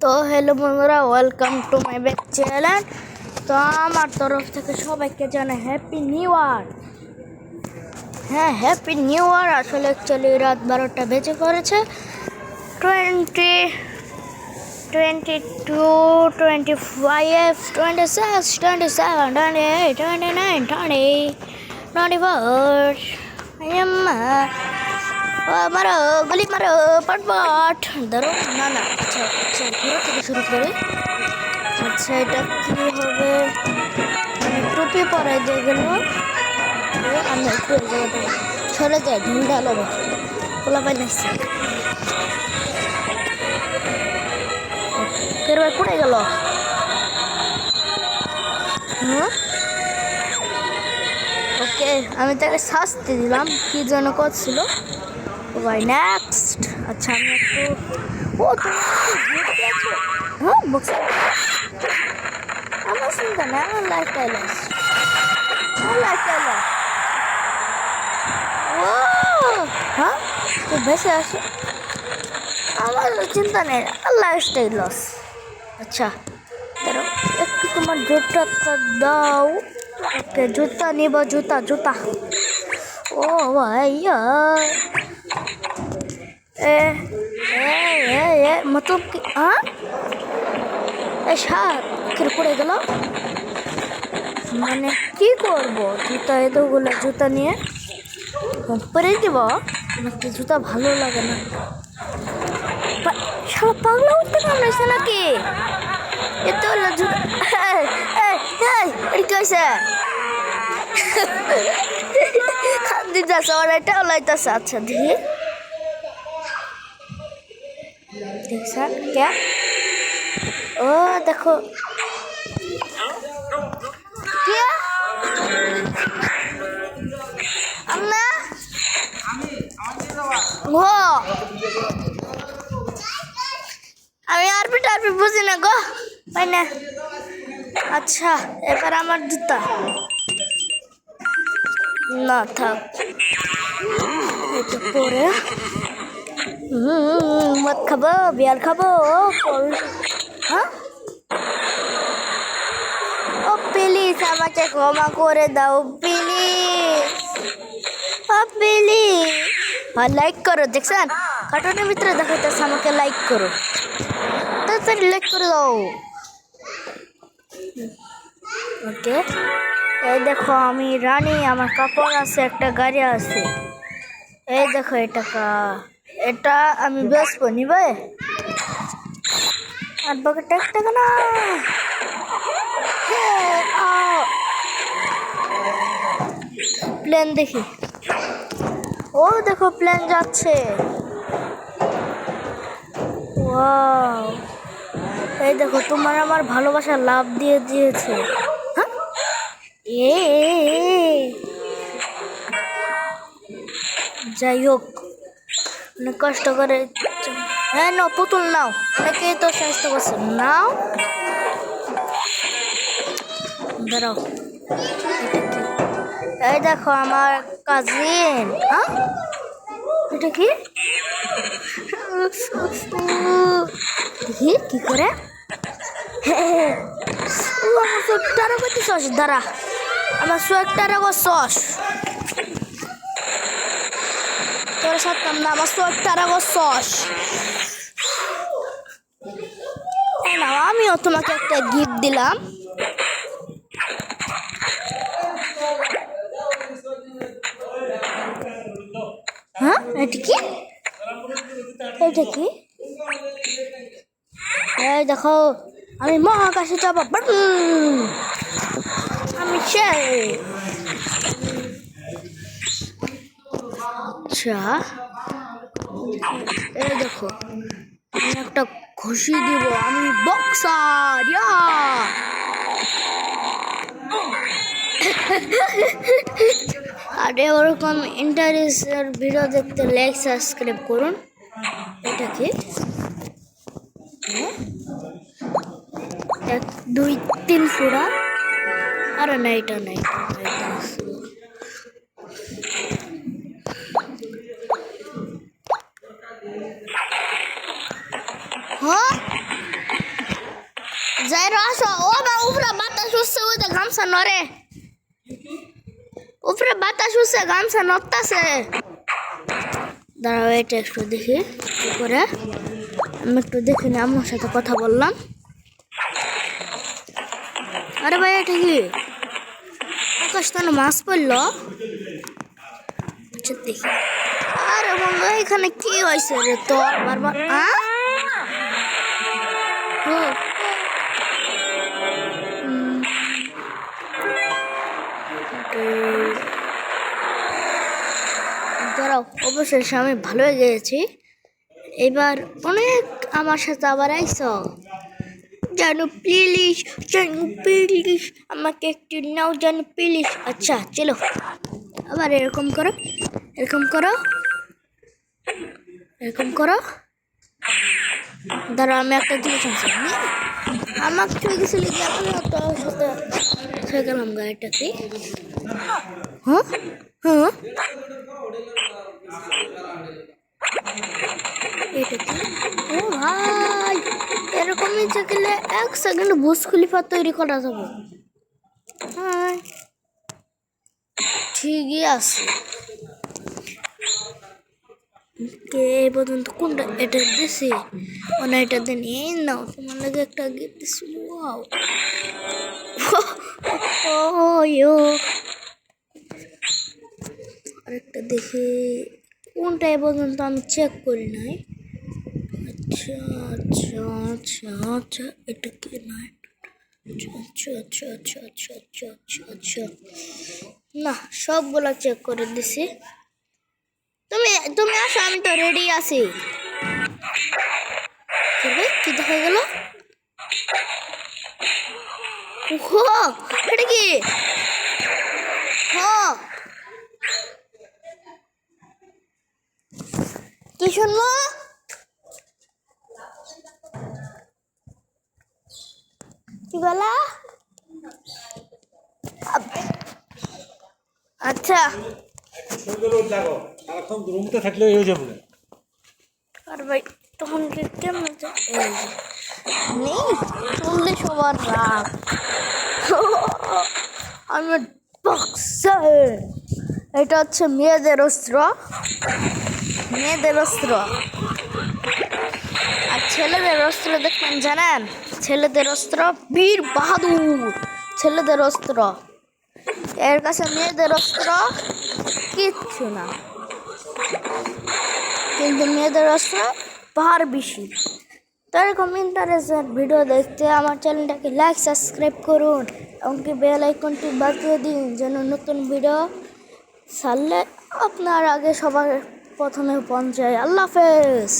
তো হ্যালো বন্ধুরা welcome to my back channel তো আমার তরফ থেকে সবাইকে জানে হ্যাপি নিউ ইয়ার হ্যাঁ হ্যাপি নিউ ইয়ার আসলে অ্যাকচুয়ালি রাত বারোটা বেজে করেছে twenty twenty two twenty five twenty six twenty seven twenty eight twenty nine twenty twenty four মারো, গুলি মারো পট পট ধরো, না না আচ্ছা আচ্ছা ঘুরে থেকে শুরু করে। আচ্ছা এটা কি হবে? টুপি পরে যেগুলো আমি একটু সরে যাই ঢুন্ডা লবে খোলা পাই নাচছে কের ভাই পড়ে গেল। হুম? ওকে, আমি তাকে শাস্তি দিলাম। কি যেন করছিল? ভাই নেক্সট আচ্ছা আমি একটু ও আছো। হ্যাঁ বুকস আমার চিন্তা নেই আমার লাইফ স্টাইল আমার লাইফ স্টাইল ও হ্যাঁ তো ভেসে আসো আমার চিন্তা নেই আমার লাইফ স্টাইল লস আচ্ছা দাঁড়াও একটু তোমার জুতাটা দাও। ওকে জুতা নিব জুতা জুতা। ও ভাইয়া। মতলব কি হ্যাঁ সাপ, কির পড়ে গেল? মানে কি করব? জুতা, এতগুলো জুতা নিয়ে। পরে দিব নাকি জুতা ভালো লাগে না? শালা পাগলা উঠতে কামড়াইছে নাকি? এত জুতা কি হয়েছে যাচ্ছে ওর এটা লাইতেছে আচ্ছা দেখি দেখছেন কে ও, দেখো। কে আম্মা? ও আমি আরবি টারবি বুঝি না গো। পাই না। আচ্ছা এবার আমার জুতা। না, থাক। পরে। হুম, মদ খাব বিয়ার খাব হ্যাঁ? ও প্লিজ আমাকে ক্ষমা করে দাও প্লিজ ও প্লিজ হ্যাঁ লাইক করো দেখছেন? কার্টুনের ভিতরে দেখাইতেছে আমাকে লাইক করো। তাড়াতাড়ি লাইক করে দাও। ওকে। এই দেখো আমি রানী আমার কাপড় আছে একটা গাড়ি আছে। এই দেখো এটা কা এটা আমি বেসবো নিবে আর বাকি এক টাকা না প্লেন দেখি। ও, দেখো প্লেন যাচ্ছে। এই দেখো, তোমার আমার ভালোবাসা লাভ দিয়ে দিয়েছে। হ্যাঁ? এ। যাই হোক অনেক কষ্ট করে হ্যাঁ নাও, পুতুল নাও। অনেকেই তো স্বাস্থ্য করছে। নাও। দাঁড়াও। এই দেখো, আমার কাজিন হ্যাঁ? এটা কি? দেখি, কি করে? আমার সোয়েটারও করতে সস দাঁড়া। আমার সোয়েটারও সস তোর না আমার নাও, আমিও তোমাকে একটা গিফট দিলাম। হ্যাঁ এটা কি? এটা কি? এই দেখো, আমি মহাকাশে যাব। আমি সেই। আচ্ছা এই দেখো, আমি একটা খুশি দিব, আমি বক্সার ইয়া। আর ওরকম ইন্টারেস্টের ভিডিও দেখতে লাইক সাবস্ক্রাইব করুন। এটা কি? এক, দুই, তিন ফোড়া। আরে না, এটা না, এটা না, এটা আছে। হ্যাঁ যাই আসো ও মা উপরে বাতাস উঠছে ওই গামছা নরে উপরে বাতাস উঠছে গামছা নড়তাছে দাঁড়াও এটা একটু দেখি করে আমি একটু দেখি না আমার সাথে কথা বললাম আরে ভাই এটা কি আকাশ তো মাছ পড়ল দেখি আরে এখানে কি হয়েছে রে তোর বারবার আ দাঁড়াও, অবশেষে আমি ভালো হয়ে গেছি। এবার অনেক আমার সাথে আবার আইস। জানো প্লিজ জানো প্লিজ আমাকে একটু নাও জানো প্লিজ আচ্ছা চলো। আবার এরকম করো এরকম করো এরকম করো। ধরো আমি একটা জিনিস আনছি। আমাকে ছুঁয়ে গেছিল সাথে ছুঁয়ে গেলাম গাড়িটাকে হ্যাঁ? এটা এরকমই চাকলে এক সেকেন্ড বুস খলিফা তৈরি করা যাবে হ্যাঁ ঠিকই আছে কে কোনটা এটা মানে তোমার লাগে একটা গিফট ইয়ো আরেকটা দেখি। কোনটা এ পর্যন্ত আমি চেক করি নাই। আচ্ছা আচ্ছা আচ্ছা আচ্ছা এটা কি নাই? আচ্ছা আচ্ছা আচ্ছা আচ্ছা আচ্ছা আচ্ছা আচ্ছা না, সবগুলো চেক করে দিছি। তুমি তুমি আসো, আমি তো রেডি আছি। কি? দেখা গেল? এটা কি? হ কি শুনব? কি বলা? আচ্ছা। আর ভাই তখন এটা হচ্ছে মেয়েদের অস্ত্র। মেয়েদের অস্ত্র। আর ছেলেদের অস্ত্র দেখবেন, জানেন? ছেলেদের অস্ত্র, বীর বাহাদুর। ছেলেদের অস্ত্র। এর কাছে মেয়েদের অস্ত্র, কিচ্ছু না। কিন্তু মেয়েদের অস্ত্র, পাহাড় বেশি। তো এরকম ইন্টারেস্টের ভিডিও দেখতে আমার চ্যানেলটাকে লাইক সাবস্ক্রাইব করুন এমনকি বেল আইকনটি বাজিয়ে দিন, যেন নতুন ভিডিও ছাড়লে আপনার আগে সবার প্রথমে পৌঁছায় আল্লাহ হাফেজ।